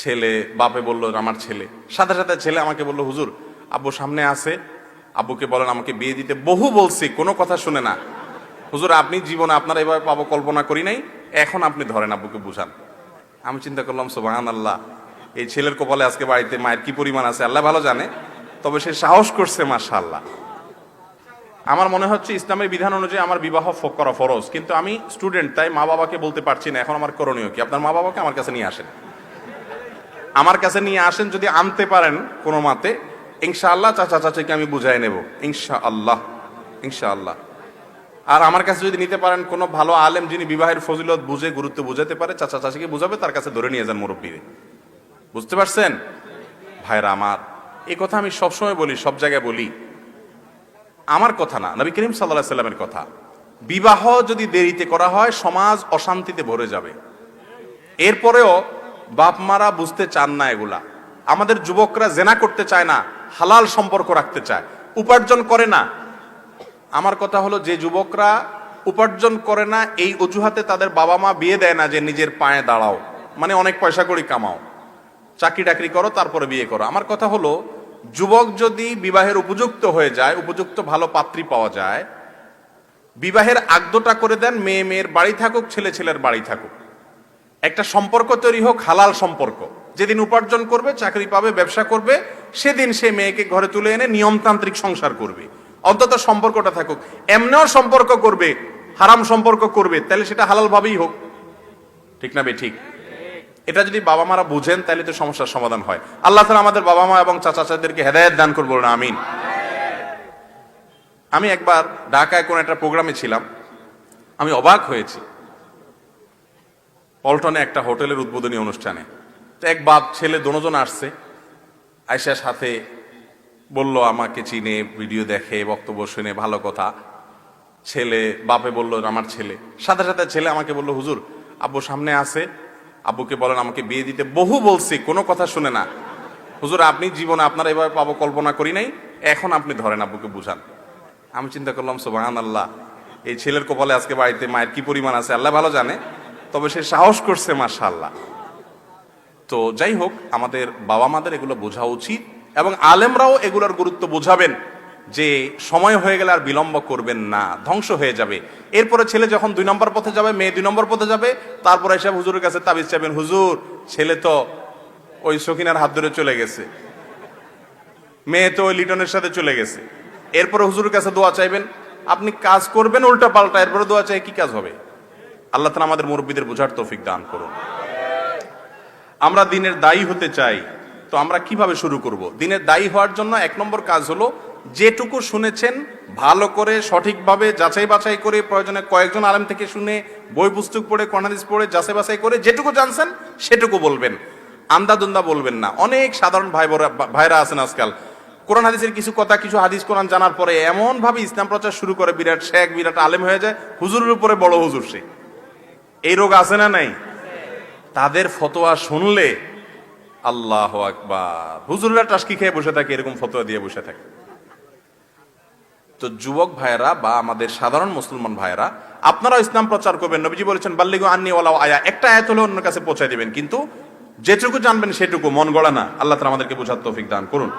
ছেলে, বাপে বলল, আমার ছেলে। সাথে সাথে ছেলে আমাকে বলল, হুজুর, আব্বু সামনে আছে। আব্বুকে বলেন, আমাকে বিয়ে দিতে। বহু বলছি, কোনো কথা শুনে না। হুজুর, আপনি জীবনে আপনার এভাবে পাবো কল্পনা করি নাই। এখন আপনি ধরেন আব্বুকে বুঝান। আমি চিন্তা করলাম সোবাহান আল্লাহ এই ছেলের কপালে আজকে বাড়িতে মায়ের কি পরিমাণ আছে, আল্লাহ ভালো জানে। তবে সে সাহস করছে, মাশাআল্লাহ। আমার মনে হচ্ছে, ইসলামের বিধান অনুযায়ী আমার বিবাহ করা ফরজ। কিন্তু আমি স্টুডেন্ট, তাই মা বাবাকে বলতে পারছি না। এখন আমার করণীয় কি? আপনার মা বাবাকে আমার কাছে নিয়ে আসেন। আমার কাছে নিয়ে আসেন, যদি আনতে পারেন কোনো মাতে, ইনশাআল্লাহ চাচা চাচাকে আমি বুঝাই নেব। ইনশা আল্লাহ ইনশা আল্লাহ আর আমার কাছে যদি নিতে পারেন কোনো ভালো আলেম যিনি বিবাহের ফজিলত বুঝে, গুরুত্ব বুঝাতে পারে, চাচা চাচিকে বুঝাবে, তার কাছে ধরে নিয়ে যান মুরব্বীরে। বুঝতে পারছেন? ভাইরা আমার এই কথা আমি সবসময় বলি, সব জায়গায় বলি। আমার কথা না, নবী করিম সাল্লাহ সাল্লামের কথা। বিবাহ যদি দেরিতে করা হয়, সমাজ অশান্তিতে ভরে যাবে। এরপরেও বাপ মারা বুঝতে চান না এগুলা। আমাদের যুবকরা জেনা করতে চায় না, হালাল সম্পর্ক রাখতে চায়। উপার্জন করে না। আমার কথা হলো, যে যুবকরা উপার্জন করে না, এই অজুহাতে তাদের বাবা মা বিয়ে দেয় না যে নিজের পায়ে দাঁড়াও। মানে অনেক পয়সা করি কামাও। চাকরি টাকরি করো, তারপরে বিয়ে করো। আমার কথা হলো, যুবক যদি বিবাহের উপযুক্ত হয়ে যায়, উপযুক্ত ভালো পাত্রী পাওয়া যায়, বিবাহের আগদটা করে দেন মেয়ে মেয়ের বাড়ি থাকুক ছেলে ছেলের বাড়ি থাকুক। একটা সম্পর্ক তৈরি হোক, হালাল সম্পর্ক। যেদিন উপার্জন করবে, চাকরি পাবে, ব্যবসা করবে, সেদিন সে মেয়েকে ঘরে তুলে এনে নিয়মতান্ত্রিক সংসার করবে। অন্তত সম্পর্কটা থাকুক। এমনিও সম্পর্ক করবে, হারাম সম্পর্ক করবে, তাহলে সেটা হালাল ভাবেই হোক। ঠিক না বে, ঠিক? এটা যদি বাবা মারা বুঝেন, তাহলে তো সমস্যার সমাধান হয়। আল্লাহ তালা আমাদের বাবা মা এবং চাচা চাচাদেরকে হেদায়ত দান করব না আমিন। আমি একবার ঢাকায় কোন একটা প্রোগ্রামে ছিলাম। আমি অবাক হয়েছি। পল্টনে একটা হোটেলের উদ্বোধনী অনুষ্ঠানে। তো এক বাপ ছেলে দোনোজন আসছে। আয়সার সাথে বলল, আমাকে চিনে, ভিডিও দেখে, বক্তব্য শুনে, ভালো কথা। ছেলে, বাপে বলল, আমার ছেলে। সাথে সাথে ছেলে আমাকে বলল, হুজুর, আব্বু সামনে আছে। আব্বুকে বলেন, আমাকে বিয়ে দিতে। বহু বলছি, কোনো কথা শুনে না। হুজুর, আপনি জীবনে আপনার এভাবে পাবো কল্পনা করি নাই। এখন আপনি ধরেন আব্বুকে বুঝান। আমি চিন্তা করলাম সোবাহান আল্লাহ এই ছেলের কপালে আজকে বাড়িতে মায়ের কি পরিমাণ আছে, আল্লাহ ভালো জানে। তবে সে সাহস করছে, মাশাআল্লাহ। তো যাই হোক, আমাদের বাবা মাদের এগুলো বোঝা উচিত এবং আলেমরাও এগুলোর গুরুত্ব বোঝাবেন যে সময় হয়ে গেলে আর বিলম্ব করবেন না, ধ্বংস হয়ে যাবে। এরপরে ছেলে যখন দুই নম্বর পথে যাবে, মেয়ে দুই নম্বর পথে যাবে, তারপরে এসে হুজুরের কাছে তাবিজ চাইবেন, হুজুর, ছেলে তো ওই সখিনার হাত ধরে চলে গেছে। মেয়ে তো ওই লিটনের সাথে চলে গেছে। এরপরে হুজুরের কাছে দোয়া চাইবেন, আপনি কাজ করবেন, উল্টা পাল্টা, এরপরে দোয়া চাই, কি কাজ হবে? আল্লাহ তালা আমাদের মুরব্বীদের বোঝার তৌফিক দান করুন। আমরা দিনের দায়ী হতে চাই, তো আমরা কীভাবে শুরু করব? দিনের দায়ী হওয়ার জন্য এক নম্বর কাজ হলো যেটুকু শুনেছেন, ভালো করে, সঠিকভাবে, যাচাই বাছাই করে, প্রয়োজনে কয়েকজন আলেম থেকে শুনে বই পুস্তক পড়ে কর্নাদিস পড়ে, যাচাই বাছাই করে যেটুকু জানছেন, সেটুকু বলবেন। আন্দাদুন্দা বলবেন না। অনেক সাধারণ ভাই ভাইরা আছেন আজকাল। কোরআন হাদিসের কিছু কথা, কিছু হাদিস কোরআন জানার পরে এমন ভাবে ইসলাম প্রচার শুরু করে, বিরাট শেখ, বিরাট আলেম হয়ে যায়, হুজুরের উপরে বড় হুজুর সে। এই রোগ আছে না নাই? তাদের ফতোয়া শুনলে আল্লাহ আকবার। হুজুররা টাস্কি খেয়ে বসে থাকে, এরকম ফতোয়া দিয়ে বসে থাকে। তো যুবক ভাইয়েরা বা আমাদের সাধারণ মুসলমান ভাইয়েরা আপনারা ইসলাম প্রচার করবেন। নবীজি বলেছেন, বাল্লিগু আন্নি ওয়ালাও আয়া। একটা আয়াত হলে অন্য কাছে পৌঁছে দিবেন, কিন্তু যেটুকু জানবেন সেটুকু। মন গড়া না। আল্লাহ তালা আমাদেরকে বোঝার তৌফিক দান করুন।